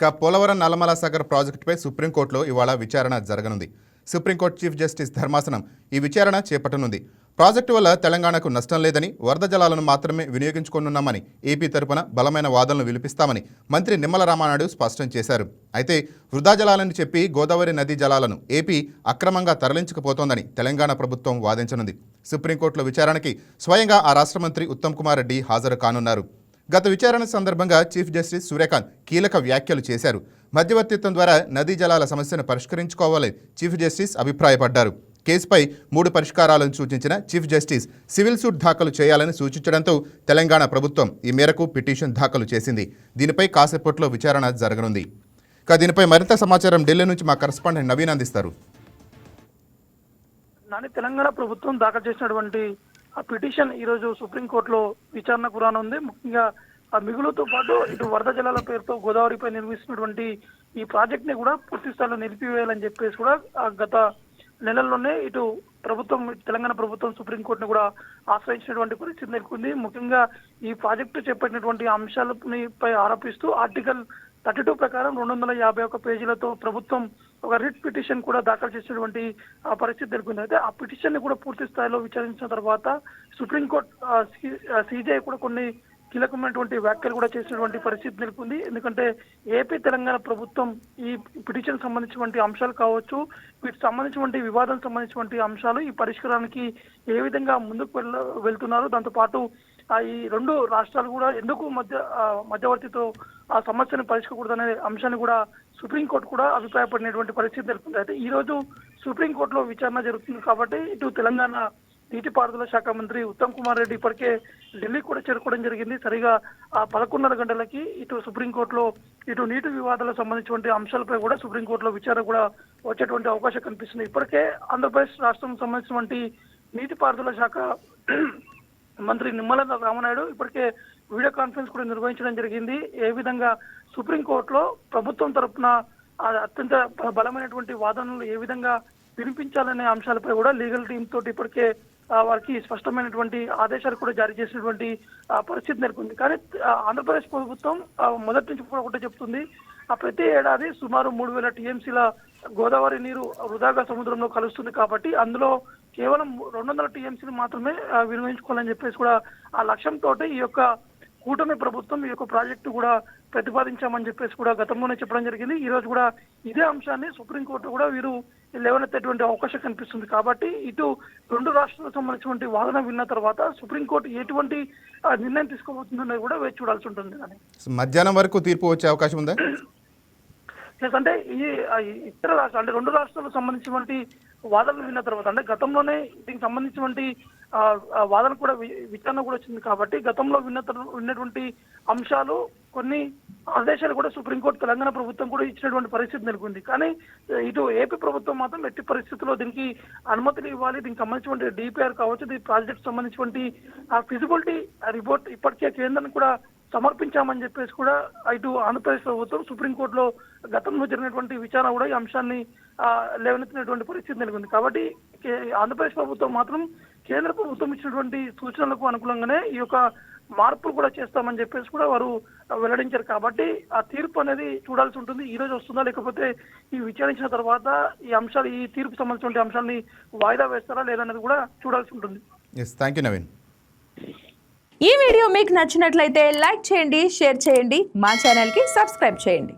ఇక పోలవరం నల్లమల సాగర్ ప్రాజెక్టుపై సుప్రీంకోర్టులో ఇవాళ విచారణ జరగనుంది. సుప్రీంకోర్టు చీఫ్ జస్టిస్ ధర్మాసనం ఈ విచారణ చేపట్టనుంది. ప్రాజెక్టు వల్ల తెలంగాణకు నష్టం లేదని వరద జలాలను మాత్రమే వినియోగించుకోనున్నామని ఏపీ తరపున బలమైన వాదనలు వినిపిస్తామని మంత్రి నిమ్మల రామానాయుడు స్పష్టం చేశారు. అయితే వృధా జలాలని చెప్పి గోదావరి నదీ జలాలను ఏపీ అక్రమంగా తరలించకపోతోందని తెలంగాణ ప్రభుత్వం వాదించనుంది. సుప్రీంకోర్టులో విచారణకి స్వయంగా ఆ రాష్ట్ర మంత్రి ఉత్తమ్ కుమార్ రెడ్డి హాజరు కానున్నారు. గత విచారణ సందర్భంగా చీఫ్ జస్టిస్ సూర్యకాంత్ కీలక వ్యాఖ్యలు చేశారు. మధ్యవర్తిత్వం ద్వారా నదీ జలాల సమస్యను పరిష్కరించుకోవాలని చీఫ్ జస్టిస్ అభిప్రాయపడ్డారు. కేసుపై మూడు పరిష్కారాలను సూచించిన చీఫ్ జస్టిస్ సివిల్ సూట్ దాఖలు చేయాలని సూచించడంతో తెలంగాణ ప్రభుత్వం ఈ మేరకు పిటిషన్ దాఖలు చేసింది. దీనిపై కాసేపట్లో విచారణ జరగనుంది. ఇక దీనిపై మరింత సమాచారం ఢిల్లీ నుంచి మా కరస్పాండెంట్ నవీన్ అందిస్తారు. నాని తెలంగాణ ప్రభుత్వం దాఖలు చేసినటువంటి ఆ పిటిషన్ ఈ రోజు సుప్రీంకోర్టులో విచారణకు రానుంది. ముఖ్యంగా ఆ మిగులుతో పాటు ఇటు వరద జలాల పేరుతో గోదావరిపై నిర్మిస్తున్నటువంటి ఈ ప్రాజెక్ట్ని కూడా పూర్తి స్థాయిలో నిలిపివేయాలని చెప్పేసి కూడా ఆ గత నెలల్లోనే ఇటు ప్రభుత్వం తెలంగాణ ప్రభుత్వం సుప్రీంకోర్టును కూడా ఆశ్రయించినటువంటి పరిస్థితి నెలకొంది. ముఖ్యంగా ఈ ప్రాజెక్టు చేపట్టినటువంటి అంశాలపై ఆరోపిస్తూ ఆర్టికల్ థర్టీ టూ ప్రకారం రెండు వందల యాభై ఒక్క పేజీలతో ప్రభుత్వం ఒక రిట్ పిటిషన్ కూడా దాఖలు చేసినటువంటి ఆ పరిస్థితి నెలకొంది. అయితే ఆ పిటిషన్ని కూడా పూర్తి స్థాయిలో విచారించిన తర్వాత సుప్రీంకోర్టు సిజే కూడా కొన్ని కీలకమైనటువంటి వ్యాఖ్యలు కూడా చేసినటువంటి పరిస్థితి నెలకొంది. ఎందుకంటే ఏపీ తెలంగాణ ప్రభుత్వం ఈ పిటిషన్ సంబంధించినటువంటి అంశాలు కావచ్చు వీటికి సంబంధించినటువంటి వివాదం సంబంధించినటువంటి అంశాలు ఈ పరిష్కారానికి ఏ విధంగా ముందుకు వెళ్ళ వెళ్తున్నారు దాంతోపాటు ఈ రెండు రాష్ట్రాలు కూడా ఎందుకు మధ్య మధ్యవర్తితో ఆ సమస్యను పరిష్కూడదనే అంశాన్ని కూడా సుప్రీంకోర్టు కూడా అభిప్రాయపడినటువంటి పరిస్థితి నెలకొంది. అయితే ఈ రోజు సుప్రీంకోర్టులో విచారణ జరుగుతుంది కాబట్టి ఇటు తెలంగాణ నీటిపారుదల శాఖ మంత్రి ఉత్తమ్ కుమార్ రెడ్డి ఇప్పటికే ఢిల్లీ కూడా చేరుకోవడం జరిగింది. సరిగా ఆ పదకొండున్నర గంటలకి ఇటు సుప్రీంకోర్టులో ఇటు నీటి వివాదాలకు సంబంధించినటువంటి అంశాలపై కూడా సుప్రీంకోర్టులో విచారణ కూడా వచ్చేటువంటి అవకాశం కనిపిస్తుంది. ఇప్పటికే ఆంధ్రప్రదేశ్ రాష్ట్రం సంబంధించినటువంటి నీటిపారుదల శాఖ మంత్రి నిమ్మల రామనాయుడు ఇప్పటికే వీడియో కాన్ఫరెన్స్ కూడా నిర్వహించడం జరిగింది. ఏ విధంగా సుప్రీంకోర్టులో ప్రభుత్వం తరఫున అత్యంత బలమైనటువంటి వాదనలు ఏ విధంగా వినిపించాలనే అంశాలపై కూడా లీగల్ టీమ్ తోటి ఇప్పటికే వారికి స్పష్టమైనటువంటి ఆదేశాలు కూడా జారీ చేసినటువంటి పరిస్థితి నెలకొంది. కానీ ఆంధ్రప్రదేశ్ ప్రభుత్వం మొదటి నుంచి కూడా ఒకటే చెప్తుంది. ఆ ప్రతి ఏడాది సుమారు మూడు వేల టీఎంసీల గోదావరి నీరు వృధాగా సముద్రంలో కలుస్తుంది కాబట్టి అందులో కేవలం రెండు వందల టీఎంసీలు మాత్రమే వినియోగించుకోవాలని చెప్పేసి కూడా ఆ లక్ష్యంతో ఈ యొక్క కూటమి ప్రభుత్వం ఈ యొక్క ప్రాజెక్టు కూడా ప్రతిపాదించామని చెప్పేసి కూడా గతంలోనే చెప్పడం జరిగింది. ఈ రోజు కూడా ఇదే అంశాన్ని సుప్రీంకోర్టు కూడా వీరు లేవనెత్తేటువంటి అవకాశం కనిపిస్తుంది. కాబట్టి ఇటు రెండు రాష్ట్రాలకు సంబంధించినటువంటి వాదన విన్న తర్వాత సుప్రీంకోర్టు ఎటువంటి నిర్ణయం తీసుకోబోతుందనేది కూడా వేచి చూడాల్సి ఉంటుంది అని. మధ్యాహ్నం వరకు తీర్పు వచ్చే అవకాశం ఉందా? అంటే ఈ ఇతర రాష్ట్రాలు అంటే రెండు రాష్ట్రాలకు సంబంధించినటువంటి వాదనలు విన్న తర్వాత అంటే గతంలోనే దీనికి సంబంధించినటువంటి వాదన కూడా విచారణ కూడా వచ్చింది కాబట్టి గతంలో విన్న ఉన్నటువంటి విన్నటువంటి అంశాలు కొన్ని ఆదేశాలు కూడా సుప్రీంకోర్టు తెలంగాణ ప్రభుత్వం కూడా ఇచ్చినటువంటి పరిస్థితి నెలకొంది. కానీ ఇటు ఏపీ ప్రభుత్వం మాత్రం ఎట్టి పరిస్థితుల్లో దీనికి అనుమతులు ఇవ్వాలి. దీనికి సంబంధించినటువంటి డిపిఆర్ కావచ్చు దీని ప్రాజెక్ట్ సంబంధించినటువంటి ఆ ఫిజిబిలిటీ రిపోర్ట్ ఇప్పటికే కేంద్రానికి కూడా సమర్పించామని చెప్పేసి కూడా ఇటు ఆంధ్రప్రదేశ్ ప్రభుత్వం సుప్రీంకోర్టులో గతంలో జరిగినటువంటి విచారణ కూడా ఈ అంశాన్ని లేవనెత్తినటువంటి పరిస్థితి నెలకొంది. కాబట్టి ఆంధ్రప్రదేశ్ ప్రభుత్వం మాత్రం కేంద్ర ప్రభుత్వం ఇచ్చినటువంటి సూచనలకు అనుకూలంగానే ఈ యొక్క మార్పులు కూడా చేస్తామని చెప్పేసి కూడా వారు వెల్లడించారు. కాబట్టి ఆ తీర్పు అనేది చూడాల్సి ఉంటుంది. ఈ రోజు వస్తుందా లేకపోతే ఈ విచారించిన తర్వాత ఈ అంశాలు ఈ తీర్పు సంబంధించిన అంశాన్ని వాయిదా వేస్తారా లేదనేది కూడా చూడాల్సి ఉంటుంది. థ్యాంక్ యూ నవీన్ ఈ వీడియో మీకు నచ్చినట్లయితే లైక్ చేయండి షేర్ చేయండి మా ఛానల్కి సబ్స్క్రైబ్ చేయండి.